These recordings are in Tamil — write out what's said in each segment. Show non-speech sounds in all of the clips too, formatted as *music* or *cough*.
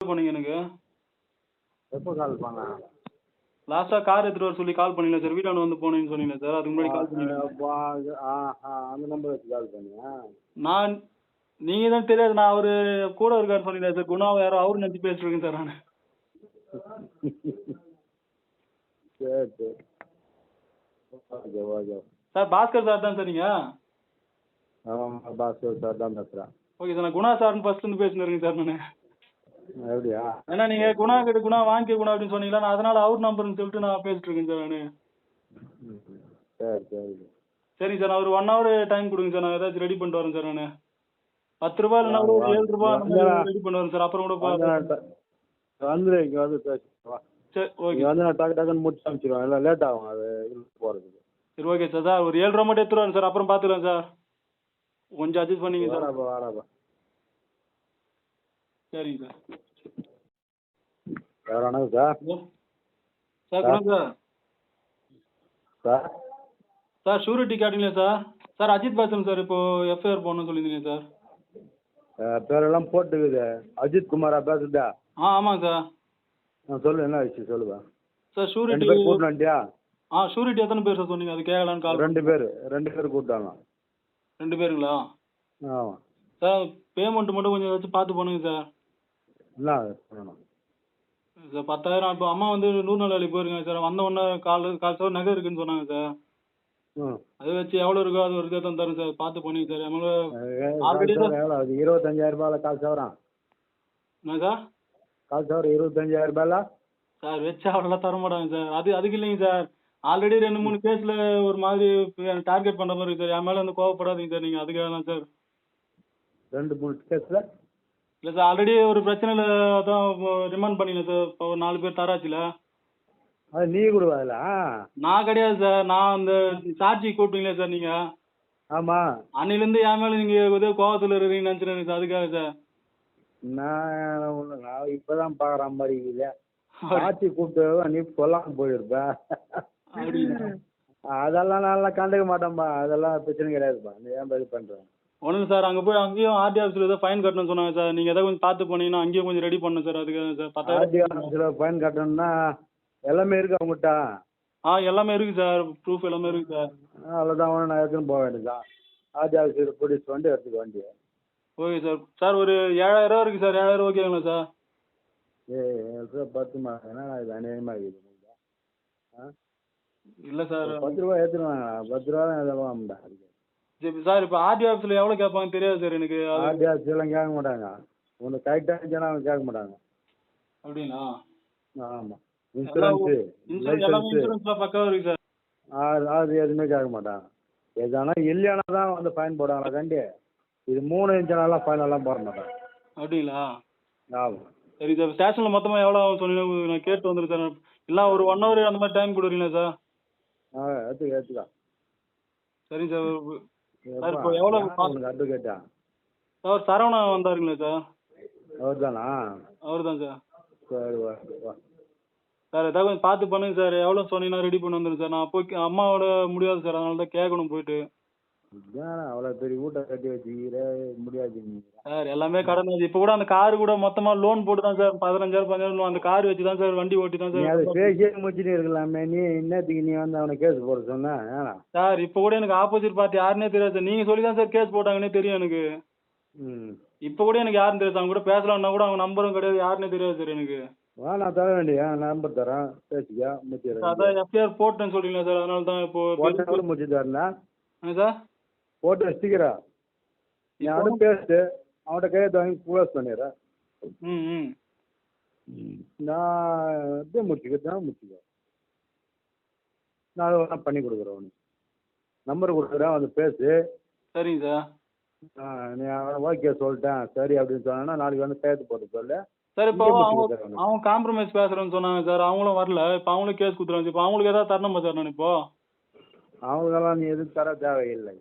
பண்ணீங்க எனக்கு? எப்போ கால் பண்ண? லாஸ்ட்டாக கார் எடுத்துகிட்டு வர சொல்லி கால் பண்ணீங்களா சார் வீட்டாண்ட வந்து போனேன்னு சொன்னீங்களா சார் அதுக்கு முன்னாடி கால் பண்ணீங்க ஆ அந்த நம்பர் வச்சு கால் பண்ணியா நான் நீங்கள் தான் தெரியாது. நான் அவர் கூட இருக்காருன்னு சொன்னீங்களா சார் குணா யாரோ அவரு நினச்சி பேசிட்டுருக்கேன் சார் நான். சரி சரி. Okay okay. Sir Bhaskar sir தான் சார் நீங்கள் ஆமாம் பாஸ்கர் சார் தான் பேசுகிறேன் ஓகே சார் நான் குணா சார்னு ஃபர்ஸ்ட்லேருந்து பேசினிருக்கேன் சார் நான். எப்படியா ஏன்னா நீங்கள் குணா கிட்ட குணா வாங்கிக்க குணா அப்படின்னு சொன்னீங்களா? நான் அதனால அவர் நம்பர்னு சொல்லிட்டு நான் பேசிட்டு இருக்கேன் சார் நான். சரி சரி. சரிங்க சார் நான் ஒரு ஒன் ஹவர் டைம் கொடுங்க சார். நான் ஏதாச்சும் ரெடி பண்ணிட்டு வரேன் சார் நான். பத்து ரூபா இல்லைனா கூட ஒரு ஏழு ரூபா ரெடி பண்ணி வரேன் சார். அப்புறம் கூட வந்து வந்துடு இங்கே சரி ஓகே வந்து நான் டக்கு டக்குன்னு முடிச்சு அனுப்பிச்சிடுவேன் இல்லை லேட் ஆகும். அது போகிறதுக்கு சரி ஓகே சார். சார் ஒரு ஏழு ரூபா மட்டும் எடுத்துட்டு வரேன் சார். அப்புறம் பார்த்துக்கலாம் சார். கொஞ்சம் அட்ஜஸ்ட் பண்ணிங்க சார். வாடாப்பா சரிங்க சார். வேறு வணக்கம் sir. Sir sir. Sir. Sir surety கேட்டீங்களா சார். சார் அஜித் பேசுகிறேன் சார் இப்போ எஃப்ஐஆர் போடணும்னு சொல்லியிருந்தீங்க சார். பேரெல்லாம் போட்டுக்குது. அஜித் குமாரா பேசுதா ஆ ஆமாங்க சார். ஆ சொல்லு என்ன விஷயம் சொல்லுங்க. சார் ஷூரிட்டி கூட்டிட்டு வந்துட்டியா? ஆ ஷூரிட்டி எத்தனை பேர் சார் சொன்னீங்க? அது கேட்கலான்னு கால் ரெண்டு பேர் ரெண்டு பேர் கூப்பிட்டாங்க ரெண்டு பேருங்களா? ஆமாம் சார் பேமெண்ட் மட்டும் கொஞ்சம் ஏதாச்சும் பார்த்து பண்ணுங்க சார். இல்லை பண்ணணும். சார் பத்தாயிரம் இப்போ அம்மா வந்து நூறு நாள் வேலைக்கு போயிருக்காங்க சார். வந்த உடனே கால் கால் சவர் நகை இருக்குன்னு சொன்னாங்க சார். ம். அதை வச்சு எவ்வளோ இருக்கோ அது ஒரு தான் தரேன் சார். பார்த்து பண்ணுங்க சார். எவ்வளோ சவரம் எவ்வளோ அது இருபத்தஞ்சாயிரம் ரூபாயில் கால் சவரம் என்ன சார்? கால் சவரம் இருபத்தஞ்சாயிரம் ரூபாயில்? சார் வச்சு அவ்வளோலாம் தர மாட்டாங்க சார். அது அதுக்கு இல்லைங்க சார். ஆல்ரெடி ரெண்டு மூணு கேஸில் ஒரு மாதிரி டார்கெட் பண்ணுற மாதிரி இருக்கு சார். என் மேலே வந்து கோவப்படாதீங்க சார். நீங்கள் அதுக்காக தான் சார். ரெண்டு மூணு கேஸில் இல்லை சார் ஆல்ரெடி ஒரு பிரச்சனையில் தான் ரிமாண்ட் பண்ணினேன் சார் இப்போ ஒரு நாலு பேர் தராச்சுல. அது நீ கொடுவாதில்ல நான் கிடையாது சார் நான் அந்த சாட்சி கூப்பிட்டீங்களே சார் நீங்கள் ஆமாம் அன்னையிலேருந்து என் மேலே நீங்கள் ஏதோ கோவத்தில் இருக்கிறீங்கன்னு நினச்சிருக்கேன் சார் அதுக்காக சார் நான் ஒன்று நான் இப்போ தான் பார்க்குற மாதிரி இல்லை. *laughs* ஆட்சி கூப்பிட்டு நீ சொல்லாமல் போயிருப்ப. அப்படிங்களா? அதெல்லாம் நல்லா கண்டுக்க மாட்டேன்பா. அதெல்லாம் பிரச்சனை கிடையாதுப்பா. நீ ஏன் இது பண்ணுறேன் ஒன்றும் இல்லை சார் அங்கே போய் அங்கேயும் ஆர்டி ஆஃபீஸில் ஏதோ ஃபைன் கட்டணும்னு சொன்னாங்க சார். நீங்கள் எதாவது கொஞ்சம் பார்த்து பண்ணீங்கன்னா அங்கேயும் கொஞ்சம் ரெடி பண்ணணும் சார். அதுக்காக சார் பத்தாயிரம் ஆர்டி ஆஃபீஸில் ஃபைன் கட்டணும்னா எல்லாமே இருக்கு அவங்ககிட்ட. ஆ எல்லாமே இருக்குது சார். ப்ரூஃப் எல்லாமே இருக்குது சார். அவ்வளோதான் அவனை நான் எடுத்துன்னு போக வேண்டியதுதான் ஆர்டி ஆஃபீஸில் போலீஸ் வந்து எடுத்துக்க வண்டி ஓகே சார். சார் ஒரு ஏழாயிரம் இருக்குது சார். ஏழாயிரம் ஓகேங்களா சார்? ஏ ரூபா பத்துமா என்ன இது அநியாயமாக இருக்குது ஆ? இல்லை சார். பத்து ரூபா எடுத்துன்னு வாங்க. பத்து ரூபா தான் அதுக்கு. சரி சார் இப்போ ஆர்டி ஆஃபீஸில் எவ்வளோ கேட்பாங்க தெரியாது சார் எனக்கு. ஆர்டி ஆஃபீஸ்லாம் கேட்க மாட்டாங்க. உனக்கு கரெக்டாக இருந்துச்சுன்னா அவங்க கேட்க மாட்டாங்க. அப்படிங்களா ஆமாம் இன்சூரன்ஸு இன்சூரன்ஸ்லாம் பக்காவாக இருக்குது சார். அது அது எதுவுமே கேட்க மாட்டாங்க எதானா இல்லையானா தான் வந்து ஃபைன் போடுவாங்களா கண்டி இது மூணு இன்ச்சுனாலாம் ஃபைன் எல்லாம் போட மாட்டாங்க அப்படிங்களா? ஆமாம் சரி சார் ஸ்டேஷனில் மொத்தமாக எவ்வளோ ஆகும் சொன்னீங்கன்னா நான் கேட்டு வந்துடுறேன் சார். இல்லை ஒரு ஒன் ஹவர் அந்த மாதிரி டைம் கொடுக்குறீங்களா சார்? ஆ எடுத்துக்க எடுத்துக்கா. சரிங்க சார். சார், இப்போ எவ்வளவு உனக்கு அட்வொகேட்டா சார் சரவணா வந்தாருங்களா சார். அவர் தானா அவர் தான் சார். சரி வா சார் ஏதாவது கொஞ்சம் பார்த்து பண்ணுங்க சார். எவ்வளோ சொன்னீங்கன்னா ரெடி பண்ணி வந்துடுங்க சார். நான் போய் அம்மாவோட முடியாது சார். அதனால தான் கேட்கணும் போயிட்டு. இதான் அவ்வளோ பெரிய வீட்டை கட்டி வச்சுக்கிற முடியாது சார் எல்லாமே கடன் ஆச்சு இப்போ கூட அந்த கார் கூட மொத்தமாக லோன் போட்டு தான் சார் பதினஞ்சாயிரம் பதினஞ்சாயிரம் அந்த கார் வச்சு தான் சார் வண்டி ஓட்டி தான் நீ அதை சார் பேசியே முடிச்சுட்டு இருக்கலாமே. நீ என்னத்துக்கு நீ வந்து அவனை கேஸ் போட சொன்ன? ஏன்னா சார் இப்போ கூட எனக்கு ஆப்போசிட் பார்ட்டி யாருன்னே தெரியாது சார். நீங்கள் சொல்லி தான் சார் கேஸ் போட்டாங்கன்னே தெரியும் எனக்கு. ம். இப்போ கூட எனக்கு யாருன்னு தெரியாது. அவங்க கூட பேசலாம்னா கூட அவங்க நம்பரும் கிடையாது யாருன்னே தெரியாது சார் எனக்கு. வா நான் தர வேண்டிய நம்பர் தரேன். பேசிக்க முடிச்சிடுறேன். அதான் எஃப்ஐஆர் போட்டேன்னு சொல்றீங்களா சார்? அதனால தான் இப்போ முடிச்சு தரேன் சார்? போட்டு வச்சுக்கிறா. நீ அவனும் பேசு. அவன்கிட்ட கையெழுத்து வாங்கி க்ளோஸ் பண்ணிடுறேன் ம் நான் இது முடிச்சுக்கிறேன் முடிச்சுக்க? நான் அதை பண்ணி கொடுக்குறேன் உனக்கு. நம்பர் கொடுக்குறேன் வந்து பேசு. சரிங்க சார். ஆ, நீ ஓகே சொல்லிட்டேன். சரி அப்படின்னு சொன்னா நாளைக்கு வந்து கையெழுத்து போட்டு சொல்லு. சார் இப்போ அவங்க அவங்க காம்ப்ரமைஸ் பேசுறேன்னு சொன்னாங்க சார். அவங்களும் வரல. இப்போ அவங்களும் கேஸ் கொடுத்துருவாங்க. இப்போ அவங்களுக்கு ஏதாவது தரணுமா சார் நான் இப்போ? அவங்கெல்லாம் நீ எதுவும் தர தேவையில்லை.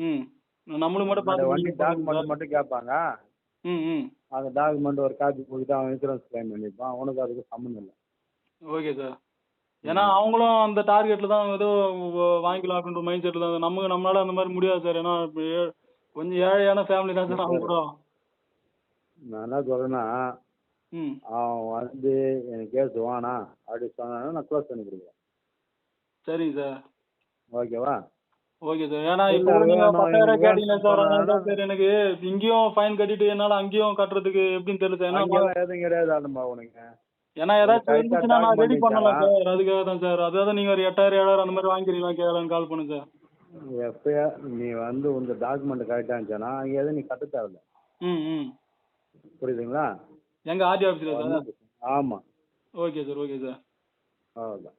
ம். நம்மளுக்கு மட்டும் பார்த்து வண்டி டாக்குமெண்ட். மட்டும் கேட்பாங்க. ம் ம். அந்த டாக்குமெண்ட் ஒரு காப்பி கொடுத்து அவன் இன்சூரன்ஸ் கிளைம் பண்ணிப்பான். உனக்கு அதுக்கு சம்மந்தம் இல்லை. ஓகே சார் ஏன்னா அவங்களும் அந்த டார்கெட்டில் தான் ஏதோ வாங்கிக்கலாம் அப்படின்ற மைண்ட் செட்டில் தான். நமக்கு நம்மளால அந்த மாதிரி முடியாது சார் ஏன்னா கொஞ்சம் ஏழையான ஃபேமிலி தான் சார் அவங்க கூட. நான் என்ன சொல்றேன்னா ம். அவன் வந்து எனக்கு கேஸ் வேணாம் அப்படி சொன்னான்னா நான் க்ளோஸ் பண்ணி கொடுக்குறேன். சரிங்க சார் ஓகேவா ஓகே சார் ஏன்னா இப்போ நீங்க பத்தாயிரம் கேட்டீங்களா சார் அதனால தான் சார் எனக்கு இங்கேயும் ஃபைன் கட்டிட்டு என்னால அங்கேயும் கட்டுறதுக்கு எப்படின்னு தெரியல சார் ஏன்னா எதுவும் கிடையாது ஆனம்பா உனக்கு. ஏன்னா ஏதாச்சும் இருந்துச்சுன்னா நான் ரெடி பண்ணலாம்? சார் அதுக்காக தான் சார் அதாவது நீங்க ஒரு எட்டாயிரம் ஏழாயிரம் அந்த மாதிரி வாங்கிக்கிறீங்களா? கேட்கலான்னு கால் பண்ணேன் சார் எப்பயா நீ வந்து உங்க டாக்குமெண்ட் கரெக்டாக இருந்துச்சுன்னா அங்கே எதுவும் நீ கட்ட தேவையில்ல. ம் ம். புரியுதுங்களா? எங்க ஆர்டி ஆஃபீஸில் சார் ஆமாம் ஓகே சார் ஓகே சார் அவ்வளோதான்